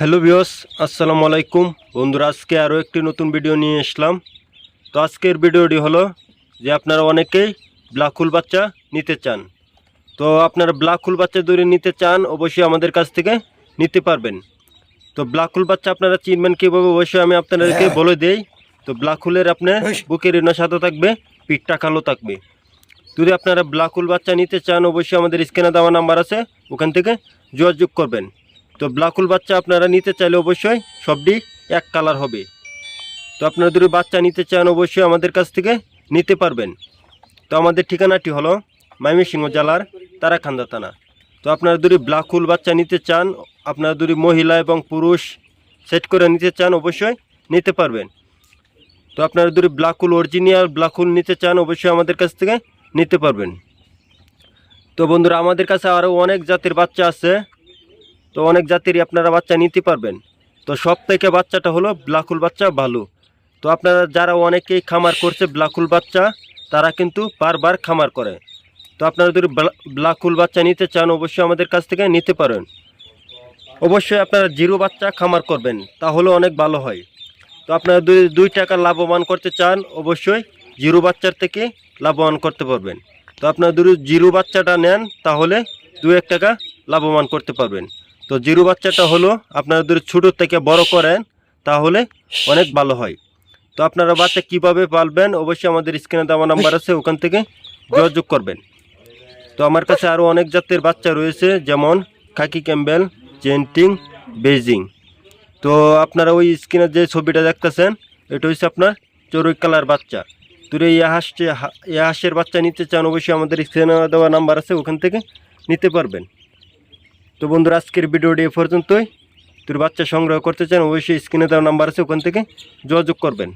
Hello বিয়স আসসালামু আলাইকুম। বন্ধুরা আজকে আরও একটি নতুন ভিডিও নিয়ে আসলাম। তো আজকের ভিডিওটি হলো যে আপনারা অনেকেই ব্ল্যাক হোল বাচ্চা নিতে চান। তো আপনারা ব্ল্যাক হোল বাচ্চা দূরে নিতে চান অবশ্যই আমাদের কাছ থেকে নিতে পারবেন। তো ব্ল্যাক হোল বাচ্চা আপনারা চিনবেন কীভাবে অবশ্যই আমি আপনাদেরকে বলে দেই। তো ব্ল্যাক হোলের আপনার বুকের রেনা সাদা থাকবে পিঠটা কালো থাকবে। যদি আপনারা ব্ল্যাক হোল বাচ্চা নিতে চান অবশ্যই আমাদের স্ক্রিনে দেওয়া নাম্বার আছে ওখান থেকে যোগাযোগ করবেন। তো ব্ল্যাক হোল বাচ্চা আপনারা নিতে চাইলে অবশ্যই সবটি এক কালার হবে। তো আপনারা যদি বাচ্চা নিতে চান অবশ্যই আমাদের কাছ থেকে নিতে পারবেন। তো আমাদের ঠিকানাটি হলো ময়মনসিংহ জেলার তারাখান্দা থানা। তো আপনারা যদি ব্ল্যাক হোল বাচ্চা নিতে চান, আপনারা যদি মহিলা এবং পুরুষ সেট করে নিতে চান অবশ্যই নিতে পারবেন। তো আপনারা যদি black hole original black hole নিতে চান অবশ্যই আমাদের কাছ থেকে নিতে পারবেন। তো বন্ধুরা, আমাদের কাছে আরও অনেক জাতের বাচ্চা আছে। তো অনেক জাতিরই আপনারা বাচ্চা নিতে পারবেন। তো সব থেকে বাচ্চাটা হলো ব্লাকুল বাচ্চা ভালো তো আপনারা যারা অনেকেই খামার করছে ব্লাকুল বাচ্চা, তারা কিন্তু বারবার খামার করে। তো আপনারা যদি ব্লাকুল বাচ্চা নিতে চান, অবশ্যই আমাদের কাছ থেকে নিতে পারেন। অবশ্যই আপনারা জিরো বাচ্চা খামার করবেন, তাহলে অনেক ভালো হয়। তো আপনারা দুই দুই টাকা লাভবান করতে চান, অবশ্যই জিরো বাচ্চার থেকে লাভবান করতে পারবেন। তো আপনারা যদি জিরো বাচ্চাটা নেন, তাহলে দু এক টাকা লাভবান করতে পারবেন। তো জিরু বাচ্চাটা হলো আপনারা যদি ছোটো থেকে বড় করেন, তাহলে অনেক ভালো হয়। তো আপনারা বাচ্চা কীভাবে পালবেন, অবশ্যই আমাদের স্ক্রিনে দেওয়া নাম্বার আছে, ওখান থেকে যোগাযোগ করবেন। তো আমার কাছে আরও অনেক জাতের বাচ্চা রয়েছে, যেমন খাকি ক্যাম্বেল, জেন্টিং, বেজিং। তো আপনারা ওই স্ক্রিনে যে ছবিটা দেখতেছেন, এটা হচ্ছে আপনার চড়ুই কালার বাচ্চা। তুই এই হাঁসটি হাঁসের বাচ্চা নিতে চান, অবশ্যই আমাদের স্ক্রিনে দেওয়া নাম্বার আছে, ওখান থেকে নিতে পারবেন। তো বন্ধুরা, আজকের ভিডিওটি এ পর্যন্তই। তোর বাচ্চা সংগ্রহ করতে চান, অবশ্যই স্ক্রিনে দেওয়া নাম্বার আছে, ওখান থেকে যোগাযোগ করবেন।